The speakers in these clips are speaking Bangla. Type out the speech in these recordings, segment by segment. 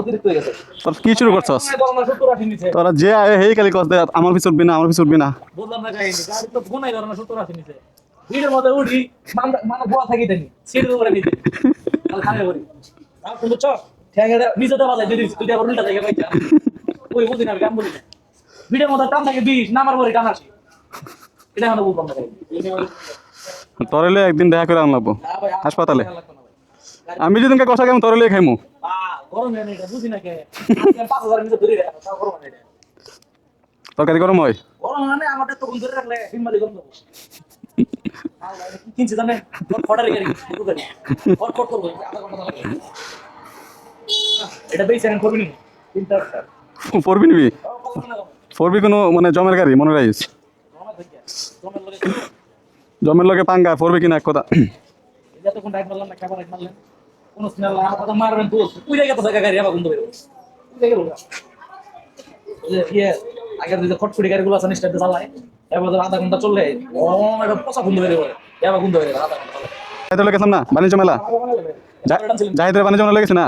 অতিরিক্ত হয়ে গেছে। তোর কি শুরু করছস? নিচে। তোরা যে আয় হেই খালি দে আমার পিছু উঠবি না আমার পিছু উঠবি না বললাম না কাহিনী গাড়ি তো গুনাই ধরনের সত্তর আশি নিচে। ভিড়ের মধ্যে উঠি মানে মানে বোয়া থাকি দেনি সিটের উপরে তাহলে করি আর তুমি চ ঠ্যাঙ্গেটা বাজাই দিয়ে দিস তুই আবার উল্টা পাইছা ওই বুঝি না বলি ভিড়ের মধ্যে টান থাকে নামার পরে টান আসি। এটা বলতাম না কাহিনী। তোর একদিন দেখা করে আনলাম ভাই, হাসপাতালে। আমি যেদিনকে কষা খাইম তোর হলে খাইমু। তরকারি গরম হয়? গরম মানে আমাদের তখন ধরে রাখলে হিমবালি গরম দেবো। আল্লাহ, এটা কি কিনছে জানেন? ওর ফটারি গাড়ি, ফট ফট করব, আধা ঘণ্টা লাগবে। এটা বেশি এখন করবি তিনটা পড়বি নিবি ও, কত না কম? পড়বি কোনো মানে জমের গাড়ি মনে রাখিস জমের লগে। পাঙ্গা পড়বি কিনা এক কথা। কোনো নাই, আমার কথা মারবেন তো। ওই জায়গায় তো জায়গা গাড়ি আবার বন্ধ ইয়ে, আগের যে খটখটি গাড়িগুলো আছে না, চালায়। এবার আধা ঘণ্টা চললে, ও, এটা পচা বন্ধ দেবো। এবার বন্ধ দেবো, আধা ঘণ্টা চালায়। জাহিদুল না? বাণিজ্য মেলা? জাহিদের বাণিজ্য মেলা লেগেছে না?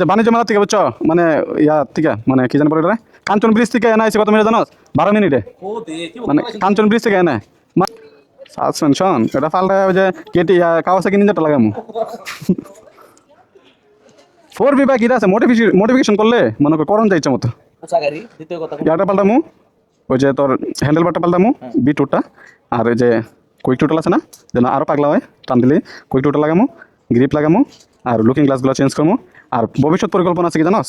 যে বাণিজ্য মেলা থেকে বুঝছ? মানে ইয়া থেকে মানে কি জানি এটা? কাঞ্চন ব্রিজ থেকে এনে আইসি কত মিনিট জানো বারো মিনিটে। মানে কাঞ্চন ব্রিজ থেকে এনে। সাসপেনশন এটা পাল্টা ওই যে কেটি কাওয়াসাকি নিনজাটা লাগামু? ফোর বি বা আছে মোটিফিকেশন মোটিফিকেশন করলে মনে কর করণ যাইছে মতো। দ্বিতীয় ইয়াটা পাল্টামু ওই যে তোর হ্যান্ডেল বারটা পাল্টামু বি টুরটা আর ওই যে কুইক টুটাল আছে না যেন আরও পাগলা হয় টান দিলে কুইক টুটা লাগামু গ্রিপ লাগামু আর লুকিং গ্লাসগুলো চেঞ্জ করব আর ভবিষ্যৎ পরিকল্পনা আছে কি জানোস?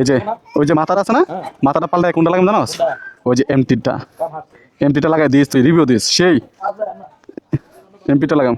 এই যে ওই যে মাথাটা আছে না মাথাটা পাল্টায় কোনটা লাগাম জানোস? ওই যে এমটিটা। এমটিটা লাগাই দিস তুই রিভিউ দিস সেই। আচ্ছা। এমপিটা লাগাম।